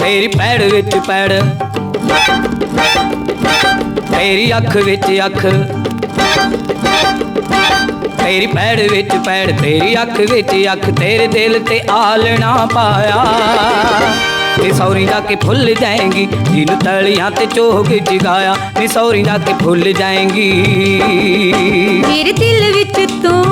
ਤੇਰੀ ਪੈੜ ਵਿੱਚ ਪੈੜ। ਤੇਰੀ ਅੱਖ ਵਿੱਚ ਅੱਖ। ਤੇਰੀ ਪੈੜ ਵਿੱਚ ਪੈੜ, ਤੇਰੀ ਅੱਖ ਵਿੱਚ ਅੱਖ। ਤੇਰੇ ਦਿਲ ਤੇ ਆਲਣਾ ਪਾਇਆ। ਨੀ ਸੌਰੀ ਜਾ ਕੇ ਫੁੱਲ ਜਾਏਗੀ, ਜਿਹਨੂੰ ਤਲੀਆਂ ਤੇ ਚੋਗ ਜਗਾਇਆ। ਨੀ ਸੌਰੀ ਜਾ ਕੇ ਫੁੱਲ ਜਾਏਗੀ। ਮੇਰੇ ਦਿਲ ਵਿੱਚ ਤੂੰ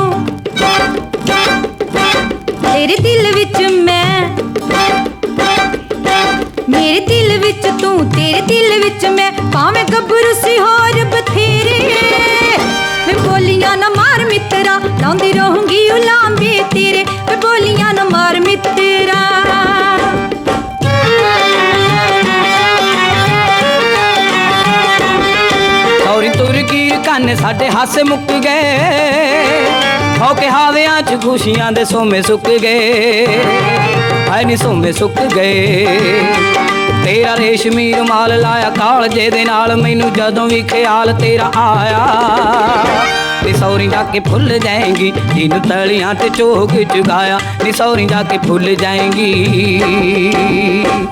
ਮੇਰੇ ਦਿਲ ਵਿੱਚ ਤੂੰ, ਤੇਰੇ ਦਿਲ ਵਿੱਚ ਮੈਂ। ਭਾਵੇਂ ਗੱਭਰੂ ਸੀ ਹੋਰ ਬਥੇਰੇ। ਮੈਂ ਬੋਲੀਆਂ ਨਾ ਮਾਰ ਮਿੱਤਰਾ, ਲਾਉਂਦੀ ਰਹੂੰਗੀ ਉਲਾਂਬੇ ਤੇਰੇ। ਮੈਂ ਬੋਲੀਆਂ ਨਾ ਮਾਰ ਮਿੱਤਰਾ। ਸੌਰੀ ਤੁਰ ਗਈ, ਕੰਨ ਸਾਡੇ ਹਾਸੇ ਮੁੱਕ ਗਏ। ਹੋ ਕੇ ਹਾਵਿਆਂ ਚ ਖੁਸ਼ੀਆਂ ਦੇ ਸੋਮੇ ਸੁੱਕ ਗਏ। ਹਾਏ ਨੀ ਸੋਮੇ ਸੁੱਕ ਗਏ। ਤੇਰਾ ਰੇਸ਼ਮੀ ਰੁਮਾਲ ਲਾਇਆ ਕਾਲਜੇ ਦੇ ਨਾਲ ਮੈਨੂੰ ਜਦੋਂ ਵੀ ਖਿਆਲ ਤੇਰਾ ਆਇਆ। ਨੀ ਸੌਰੀ ਜਾ ਕੇ ਫੁੱਲ ਜਾਏਗੀ ਜਿਹਨੂੰ ਤਲੀਆਂ ਤੇ ਚੋਗ ਚੁਗਾਇਆ। ਨੀ ਸੌਰੀ ਜਾ ਕੇ ਭੁੱਲ ਜਾਏਂਗੀ।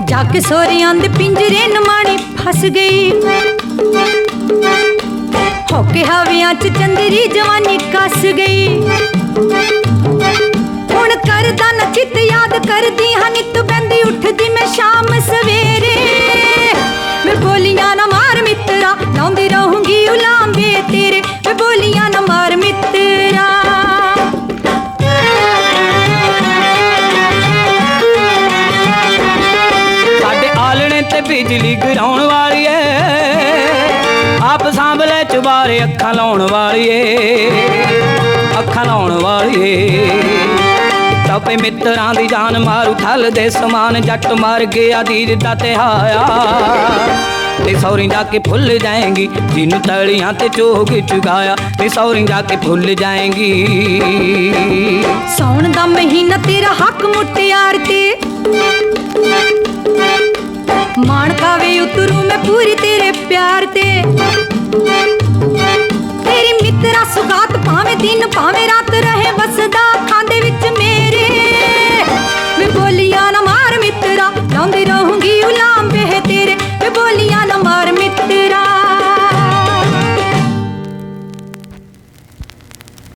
ਜਾ ਕੇ ਸੋਰੀਆਂ ਦੇ ਪਿੰਜਰੇ ਨਮਾਣੀ ਫਸ ਗਈ। ਹੋ ਕੇ ਹਵਿਆਂ ਚ ਚੰਦਰੀ ਜਵਾਨੀ ਕੱਸ ਗਈ। ਤੇ ਬਿਜਲੀ ਗਿਰਾਉਣ ਵਾਲੀ ਏ। ਆਪ ਸਾਂਭਲੇ ਚੁਬਾਰੇ ਅੱਖਾਂ ਲਾਉਣ ਵਾਲੀ ਏ। ਅੱਖਾਂ ਲਾਉਣ ਵਾਲੀ ਏ। ਤਪੇ ਮਿੱਤਰਾਂ ਦੀ ਜਾਨ ਮਾਰੂ, ਥਲ ਦੇ ਸਮਾਨ ਜੱਟ ਮਾਰ ਗਿਆ ਦੀਦ ਦਾ ਤਿਹਾਇਆ। ਤੇ ਸੌਰੀ ਜਾ ਕੇ ਫੁੱਲ ਜਾਏਗੀ, ਜਿਹਨੂੰ ਤਲੀਆਂ ਤੇ ਚੋਗ ਚੁਗਾਇਆ। ਤੇ ਸੌਰੀ ਜਾ ਕੇ ਫੁੱਲ ਜਾਏਗੀ। ਸੌਣ ਦਾ ਮਹੀਨਾ ਤੇਰਾ ਹੱਕ ਮੁਟਿਆਰ ਤੇ ਮਾਣ ਪਾਵੇ ਉਤਰੂ ਮੈਂ ਪੂਰੀ ਤੇਰੇ ਪਿਆਰ ਤੇ। ਤੇਰੀ ਮਿੱਤਰਾ ਸੁਗਾਤ ਭਾਵੇਂ ਦਿਨ ਭਾਵੇਂ ਰਾਤ ਰਹੇ ਬਸਦਾ ਖਾਂਦੇ ਵਿੱਚ ਮੇਰੇ। ਵੇ ਬੋਲੀਆਂ ਨਾ ਮਾਰ ਮਿੱਤਰਾ, ਜਾਂਦੀ